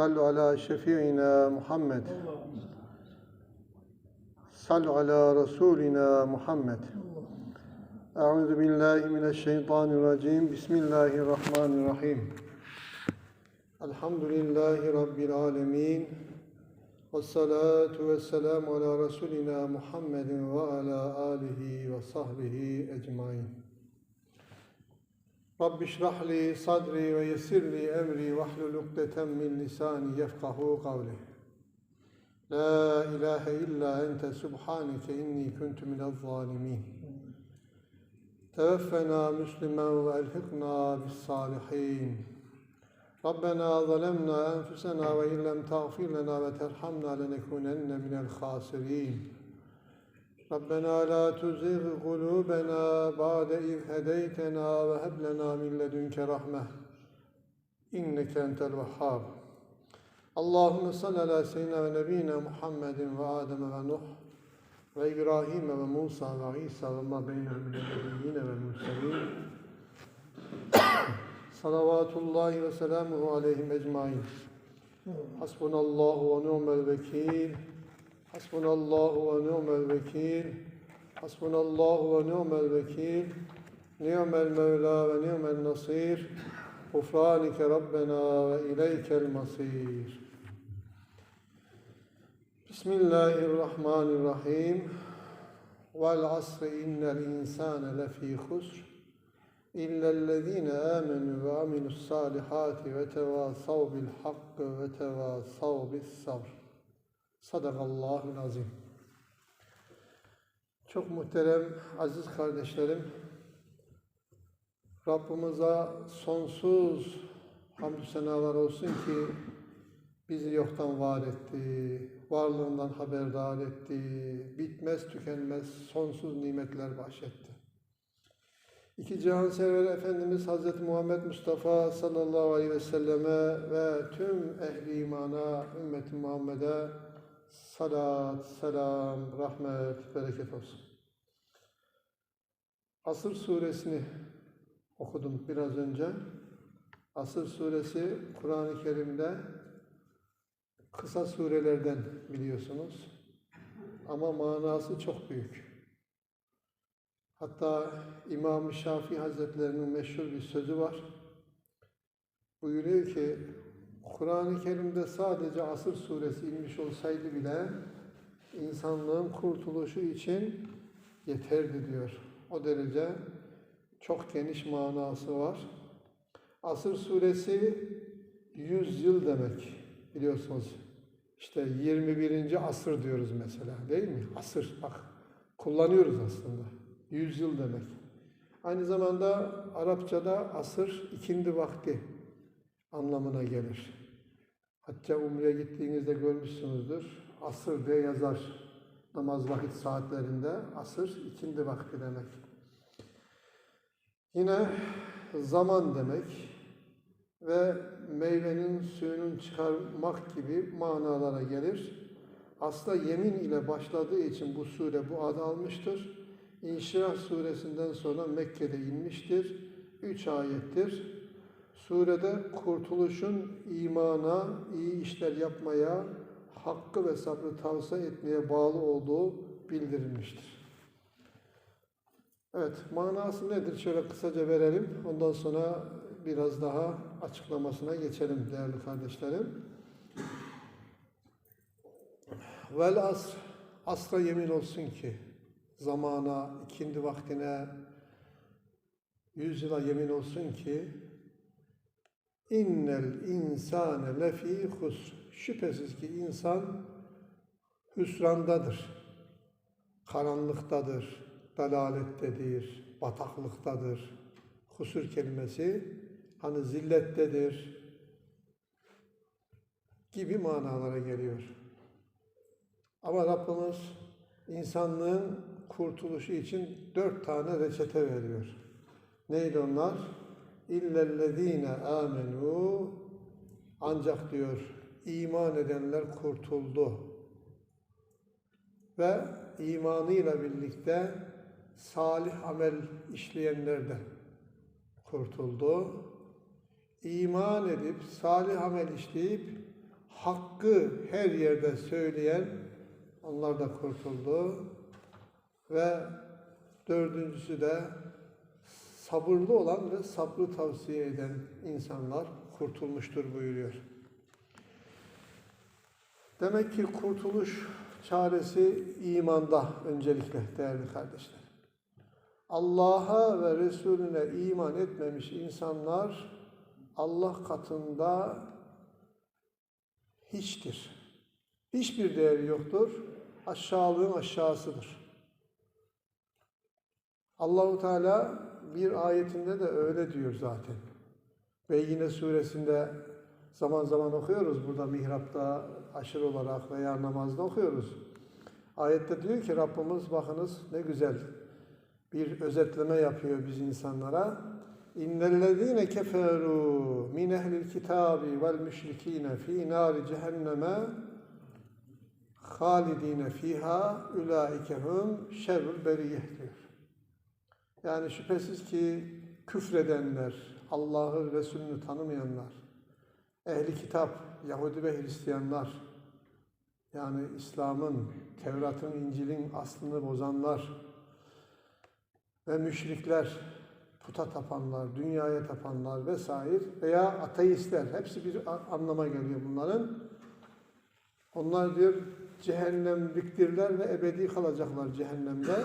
sallu ala şefi'ina Muhammed. Sallu ala Resulina Muhammed. Euzu billahi mineşşeytanirracim. Bismillahirrahmanirrahim. Elhamdülillahi Rabbil alemin. Ve salatu ve selamu ala Resulina Muhammedin ve ala alihi ve sahbihi ecmain. رب اشرح لي صدري ويسر لي أمري واحلل عقدة من لساني يفقه قولي. لا إله إلا أنت سبحانك إني كنت من الظالمين. توفنا مسلما وألحقنا بالصالحين. ربنا ظلمنا أنفسنا وإن لم تغفر لنا وترحمنا لنكونن من الخاسرين. ربنا لا تزغ قلوبنا بعد إذ هديتنا وهب لنا من لدنك رحمة إنك أنت الوهاب اللهم صل على سيدنا ونبينا محمد وآدم ونوح وإبراهيم وموسى وعيسى وما بينهم من النبيين والمرسلين صلوات الله وسلامه عليهم أجمعين حسبنا الله ونعم الوكيل Hasbunallahu ve ni'mel vekil. Hasbunallahu ve ni'mel vekil. Ni'mel mevla ve ni'mel nasir. Gufranike Rabbena ve ileykel masir. Bismillahirrahmanirrahim. Vel asri innel insane lefî husr. İllellezîne âmenü ve amilussâlihâti ve tevâsav bil hakk ve tevâsav bis sabr. Sadakallahul azim. Çok muhterem, aziz kardeşlerim, Rabbimize sonsuz hamdü senalar olsun ki bizi yoktan var etti, varlığından haberdar etti, bitmez tükenmez sonsuz nimetler bahşetti. İki cihan sever Efendimiz Hazreti Muhammed Mustafa sallallahu aleyhi ve selleme ve tüm ehli imana, ümmeti Muhammed'e salat, selam, rahmet, bereket olsun. Asır suresini okudum biraz önce. Asır suresi Kur'an-ı Kerim'de kısa surelerden biliyorsunuz. Ama manası çok büyük. Hatta İmam-ı Şafii Hazretlerinin meşhur bir sözü var. Buyuruyor ki Kur'an-ı Kerim'de sadece Asır suresi inmiş olsaydı bile insanlığın kurtuluşu için yeterdi diyor. O derece çok geniş manası var. Asır suresi 100 yıl demek biliyorsunuz. İşte 21. asır diyoruz mesela değil mi? Asır bak kullanıyoruz aslında. 100 yıl demek. Aynı zamanda Arapçada asır ikindi vakti anlamına gelir. Hatta Umre'ye gittiğinizde görmüşsünüzdür. Asır diye yazar namaz vakit saatlerinde. Asır ikindi vakti demek. Yine zaman demek ve meyvenin suyunun çıkarmak gibi manalara gelir. Aslında yemin ile başladığı için bu sure bu adı almıştır. İnşirah suresinden sonra Mekke'de inmiştir. Üç ayettir. Surede kurtuluşun imana, iyi işler yapmaya, hakkı ve sabrı tavsiye etmeye bağlı olduğu bildirilmiştir. Evet, manası nedir? Şöyle kısaca verelim. Ondan sonra biraz daha açıklamasına geçelim değerli kardeşlerim. Vel asr, asra yemin olsun ki, zamana, ikindi vaktine, yüzyıla yemin olsun ki, İnnel insane lefî husr. Şüphesiz ki insan hüsrandadır, karanlıktadır, dalalettedir, bataklıktadır. Husur kelimesi hani zillettedir gibi manalara geliyor. Ama Rabbimiz insanlığın kurtuluşu için dört tane reçete veriyor. Neydi onlar? İllellezine amenu ancak diyor iman edenler kurtuldu. Ve imanıyla birlikte salih amel işleyenler de kurtuldu. İman edip salih amel işleyip hakkı her yerde söyleyen onlar da kurtuldu. Ve dördüncüsü de sabırlı olan ve sabrı tavsiye eden insanlar kurtulmuştur buyuruyor. Demek ki kurtuluş çaresi imanda öncelikle değerli kardeşler. Allah'a ve Resulüne iman etmemiş insanlar Allah katında hiçtir. Hiçbir değeri yoktur. Aşağılığın aşağısıdır. Allahu Teala bir ayetinde de öyle diyor zaten. Ve yine suresinde zaman zaman okuyoruz burada mihrapta aşırı olarak veya namazda okuyoruz. Ayette diyor ki Rabbimiz bakınız ne güzel bir özetleme yapıyor biz insanlara. İnnellezîne keferû min ehlil kitâbi vel müşrikîne fî nâri cehenneme halidîne fîhâ ulaike hum şerrül beriyeh diyor. Yani şüphesiz ki küfredenler, Allah'ı Resulünü tanımayanlar, ehli kitap, Yahudi ve Hristiyanlar, yani İslam'ın, Tevrat'ın, İncil'in aslını bozanlar ve müşrikler, puta tapanlar, dünyaya tapanlar vesaire veya ateistler, hepsi bir anlama geliyor bunların. Onlar diyor cehennemliktirler ve ebedi kalacaklar cehennemde.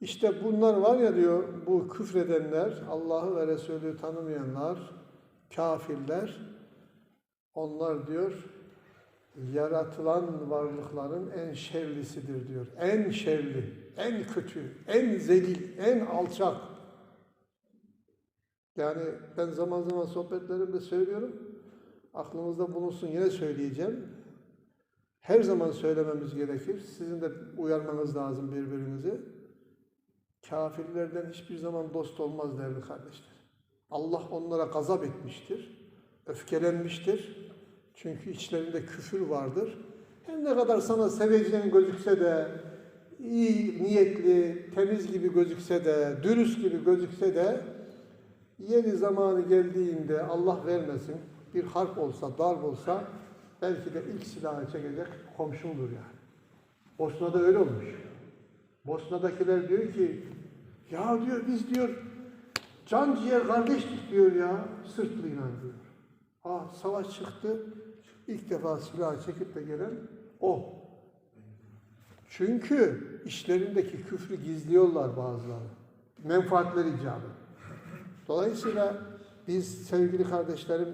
İşte bunlar var ya diyor bu küfredenler, Allah'ı ve Resulü tanımayanlar, kafirler, onlar diyor yaratılan varlıkların en şerlisidir diyor. En şerli, en kötü, en zelil, en alçak. Yani ben zaman zaman sohbetlerimde söylüyorum. Aklınızda bulunsun yine söyleyeceğim. Her zaman söylememiz gerekir. Sizin de uyarmanız lazım birbirinizi. Kafirlerden hiçbir zaman dost olmaz değerli kardeşler. Allah onlara gazap etmiştir, öfkelenmiştir. Çünkü içlerinde küfür vardır. Her ne kadar sana seveceğin gözükse de, iyi niyetli, temiz gibi gözükse de, dürüst gibi gözükse de, yeri zamanı geldiğinde Allah vermesin, bir harp olsa, darp olsa, belki de ilk silahı çekecek komşumdur yani. Bosna'da öyle olmuş. Bosna'dakiler diyor ki, ya diyor biz diyor can ciğer kardeşlik diyor ya sırtlıyla diyor. Ah savaş çıktı. İlk defa silah çekip de gelen o. Çünkü işlerindeki küfrü gizliyorlar bazıları. Menfaatleri icabı. Dolayısıyla biz sevgili kardeşlerim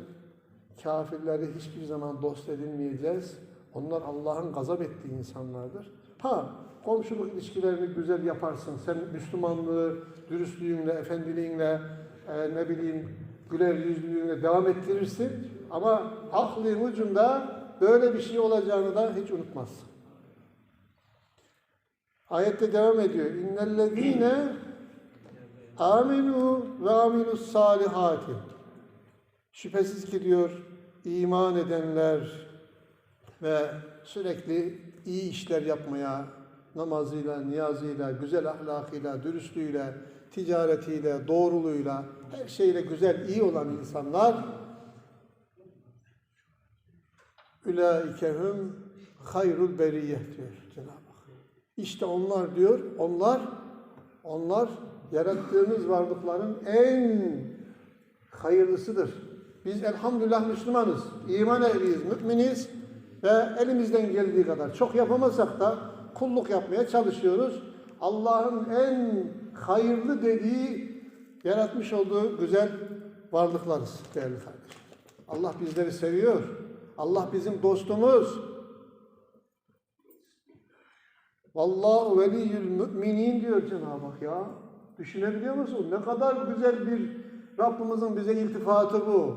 kafirleri hiçbir zaman dost edinmeyeceğiz. Onlar Allah'ın gazap ettiği insanlardır. Ha komşuluk ilişkilerini güzel yaparsın. Sen Müslümanlığı, dürüstlüğünle, efendiliğinle, e, ne bileyim güler yüzlülüğünle devam ettirirsin. Ama aklın ucunda böyle bir şey olacağını da hiç unutmazsın. Ayette devam ediyor. İnnellezîne aminu ve amilus salihati. Şüphesiz ki diyor iman edenler ve sürekli iyi işler yapmaya, namazıyla, niyazıyla, güzel ahlakıyla, dürüstlüğüyle, ticaretiyle, doğruluğuyla, her şeyle güzel, iyi olan insanlar Ülaikehum hayrul beriyeh diyor Cenab-ı Hak. İşte onlar diyor, onlar onlar yarattığımız varlıkların en hayırlısıdır. Biz elhamdülillah Müslümanız, iman ehliyiz, müminiz ve elimizden geldiği kadar çok yapamasak da kulluk yapmaya çalışıyoruz. Allah'ın en hayırlı dediği yaratmış olduğu güzel varlıklarız değerli kardeşim. Allah bizleri seviyor. Allah bizim dostumuz. Vallahu veliyyül müminin diyor Cenab-ı Hak ya. Düşünebiliyor musun? Ne kadar güzel bir Rabbimizin bize iltifatı bu.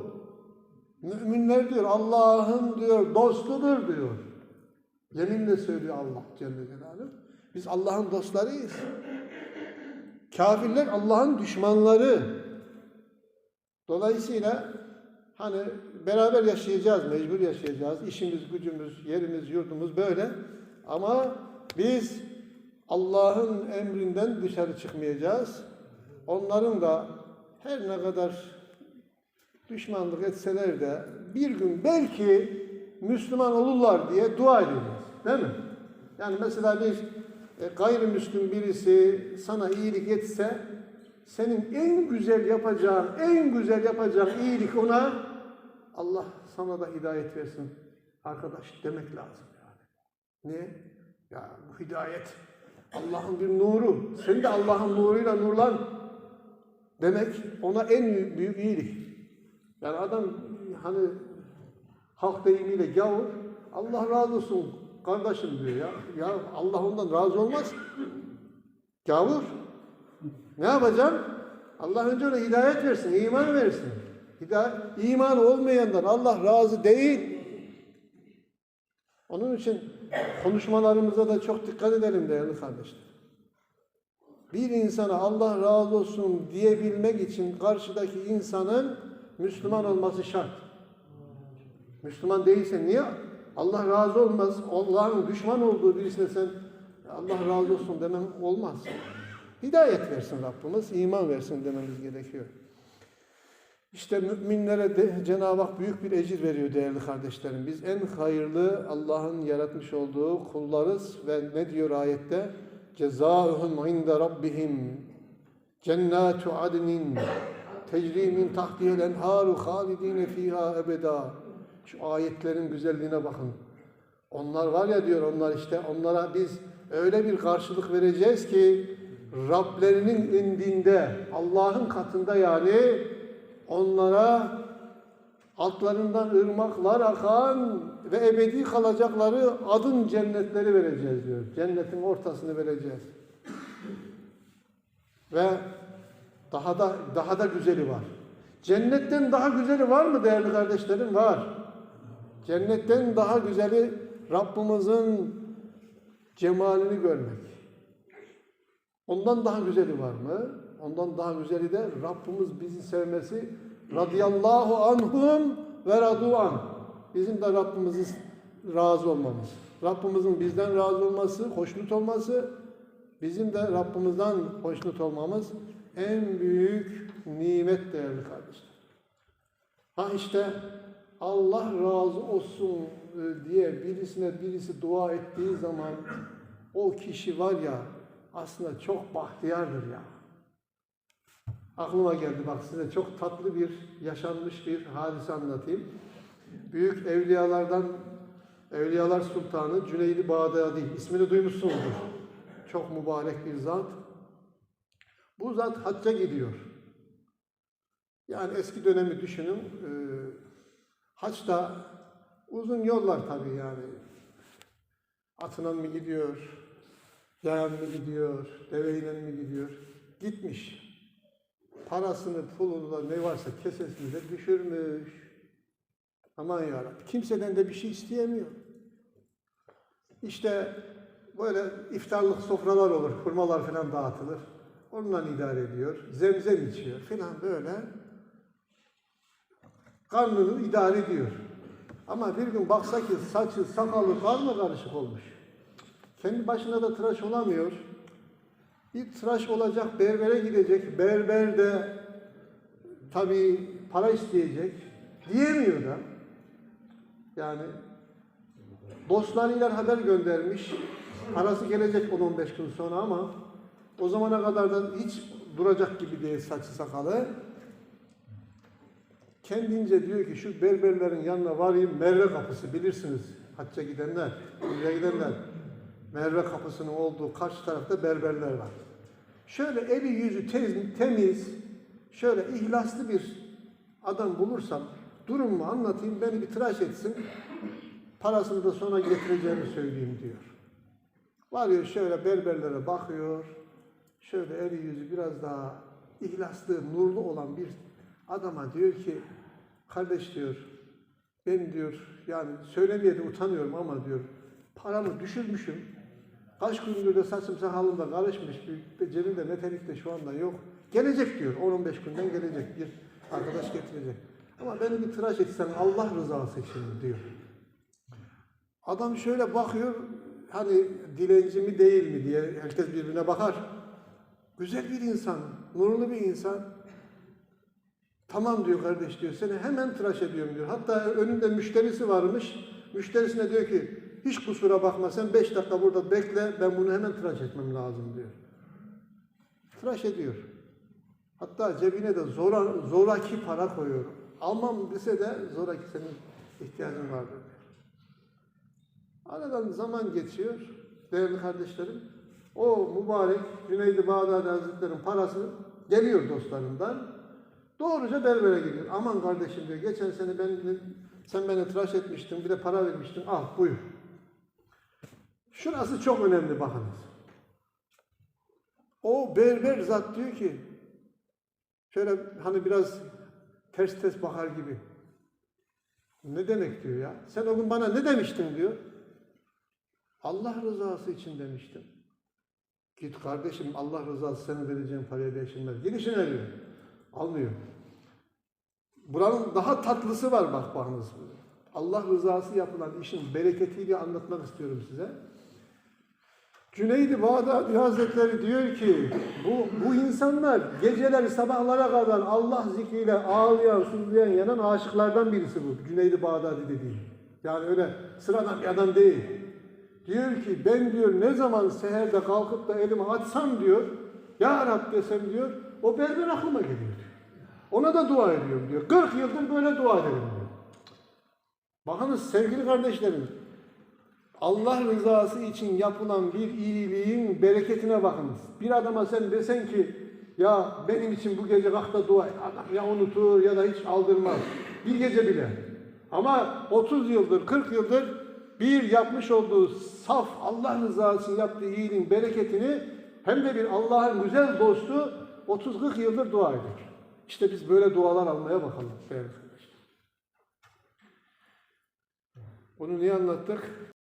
Müminler diyor Allah'ın diyor dostudur diyor. Yeminle söylüyor Allah Celle Celaluhu. Biz Allah'ın dostlarıyız. Kafirler Allah'ın düşmanları. Dolayısıyla hani beraber yaşayacağız, mecbur yaşayacağız. İşimiz, gücümüz, yerimiz, yurdumuz böyle. Ama biz Allah'ın emrinden dışarı çıkmayacağız. Onların da her ne kadar düşmanlık etseler de bir gün belki Müslüman olurlar diye dua edeceğiz. Değil mi? Yani mesela bir e, gayrimüslim birisi sana iyilik etse senin en güzel yapacağın, en güzel yapacağın iyilik ona Allah sana da hidayet versin. Arkadaş demek lazım yani. Ne? Ya bu hidayet Allah'ın bir nuru. Sen de Allah'ın nuruyla nurlan. Demek ona en büyük iyilik. Yani adam hani halk deyimiyle gavur, Allah razı olsun kardeşim diyor ya. Ya Allah ondan razı olmaz. Gavur. Ne yapacaksın? Allah önce ona hidayet versin, iman versin. Hidayet, iman olmayandan Allah razı değil. Onun için konuşmalarımıza da çok dikkat edelim değerli kardeşler. Bir insana Allah razı olsun diyebilmek için karşıdaki insanın Müslüman olması şart. Müslüman değilse niye? Allah razı olmaz. Allah'ın düşman olduğu birisine sen Allah razı olsun demem olmaz. Hidayet versin Rabbimiz, iman versin dememiz gerekiyor. İşte müminlere de Cenab-ı Hak büyük bir ecir veriyor değerli kardeşlerim. Biz en hayırlı Allah'ın yaratmış olduğu kullarız ve ne diyor ayette? Cezauhum inde rabbihim cennatu adnin tecri min tahtihel enharu halidine fiha ebeda. Şu ayetlerin güzelliğine bakın. Onlar var ya diyor onlar işte onlara biz öyle bir karşılık vereceğiz ki Rablerinin indinde Allah'ın katında yani onlara altlarından ırmaklar akan ve ebedi kalacakları adın cennetleri vereceğiz diyor. Cennetin ortasını vereceğiz. Ve daha da daha da güzeli var. Cennetten daha güzeli var mı değerli kardeşlerim? Var. Cennetten daha güzeli Rabbimizin cemalini görmek. Ondan daha güzeli var mı? Ondan daha güzeli de Rabbimiz bizi sevmesi radıyallahu anhum ve raduan. Bizim de Rabbimizin razı olmamız. Rabbimizin bizden razı olması, hoşnut olması, bizim de Rabbimizden hoşnut olmamız en büyük nimet değerli kardeşler. Ha işte Allah razı olsun e, diye birisine birisi dua ettiği zaman o kişi var ya aslında çok bahtiyardır ya. Aklıma geldi bak size çok tatlı bir yaşanmış bir hadise anlatayım. Büyük evliyalardan Evliyalar Sultanı Cüneydi Bağdadi ismini duymuşsunuzdur. Çok mübarek bir zat. Bu zat hacca gidiyor. Yani eski dönemi düşünün. Haçta uzun yollar tabii yani. Atına mı gidiyor, yayan mı gidiyor, deveyle mi gidiyor? Gitmiş. Parasını, pulunu da ne varsa kesesini de düşürmüş. Aman yarabbim. Kimseden de bir şey isteyemiyor. İşte böyle iftarlık sofralar olur, hurmalar falan dağıtılır. Onunla idare ediyor. Zemzem içiyor falan böyle. Karnını idare ediyor. Ama bir gün baksa ki saçı, sakalı karma karışık olmuş. Kendi başına da tıraş olamıyor. Bir tıraş olacak, berbere gidecek. Berber de tabii para isteyecek. Diyemiyor da. Yani dostlarıyla haber göndermiş. Parası gelecek 10-15 gün sonra ama o zamana kadar da hiç duracak gibi değil saçı sakalı. Kendince diyor ki şu berberlerin yanına varayım Merve kapısı bilirsiniz. Hacca gidenler, Ümre'ye gidenler. Merve kapısının olduğu karşı tarafta berberler var. Şöyle eli yüzü tez, temiz, şöyle ihlaslı bir adam bulursam durumumu anlatayım, beni bir tıraş etsin, parasını da sonra getireceğimi söyleyeyim diyor. Varıyor şöyle berberlere bakıyor, şöyle eli yüzü biraz daha ihlaslı, nurlu olan bir adama diyor ki, kardeş diyor, ben diyor, yani söylemeye de utanıyorum ama diyor, paramı düşürmüşüm, kaç gündür de saçım sakalım da karışmış, bir cebimde metelik de şu anda yok. Gelecek diyor, 10-15 günden gelecek bir arkadaş getirecek. Ama beni bir tıraş etsen Allah rızası için diyor. Adam şöyle bakıyor, hani dilenci mi değil mi diye herkes birbirine bakar. Güzel bir insan, nurlu bir insan. Tamam diyor kardeş diyor, seni hemen tıraş ediyorum diyor. Hatta önünde müşterisi varmış. Müşterisine diyor ki hiç kusura bakma sen 5 dakika burada bekle ben bunu hemen tıraş etmem lazım diyor. Tıraş ediyor. Hatta cebine de zora, zoraki para koyuyor. Almam dese de zoraki senin ihtiyacın vardır diyor. Aradan zaman geçiyor değerli kardeşlerim. O mübarek Cüneydi Bağdadi Hazretleri'nin parası geliyor dostlarından. Doğruca berbere gidiyor. Aman kardeşim diyor geçen sene ben, sen beni tıraş etmiştin bir de para vermiştin al buyur. Şurası çok önemli bakınız. O berber zat diyor ki şöyle hani biraz ters ters bakar gibi. Ne demek diyor ya? Sen o gün bana ne demiştin diyor. Allah rızası için demiştim. Git kardeşim Allah rızası senin vereceğin paraya değişilmez. Gidişine diyor. Almıyor. Buranın daha tatlısı var bak bakınız. Allah rızası yapılan işin bereketiyle anlatmak istiyorum size. Cüneydi Bağdadi Hazretleri diyor ki bu, bu insanlar geceleri sabahlara kadar Allah zikriyle ağlayan, sızlayan, yanan aşıklardan birisi bu. Cüneydi Bağdadi dediği. Yani öyle sıradan bir adam değil. Diyor ki ben diyor ne zaman seherde kalkıp da elimi açsam diyor Ya Rab desem diyor o berber aklıma geliyor. Ona da dua ediyorum diyor. 40 yıldır böyle dua ederim diyor. Bakınız sevgili kardeşlerim Allah rızası için yapılan bir iyiliğin bereketine bakınız. Bir adama sen desen ki ya benim için bu gece kalk dua et. Adam ya unutur ya da hiç aldırmaz. Bir gece bile. Ama 30 yıldır, 40 yıldır bir yapmış olduğu saf Allah rızası için yaptığı iyiliğin bereketini hem de bir Allah'ın güzel dostu 30-40 yıldır dua ediyor. İşte biz böyle dualar almaya bakalım. değerli. Bunu niye anlattık?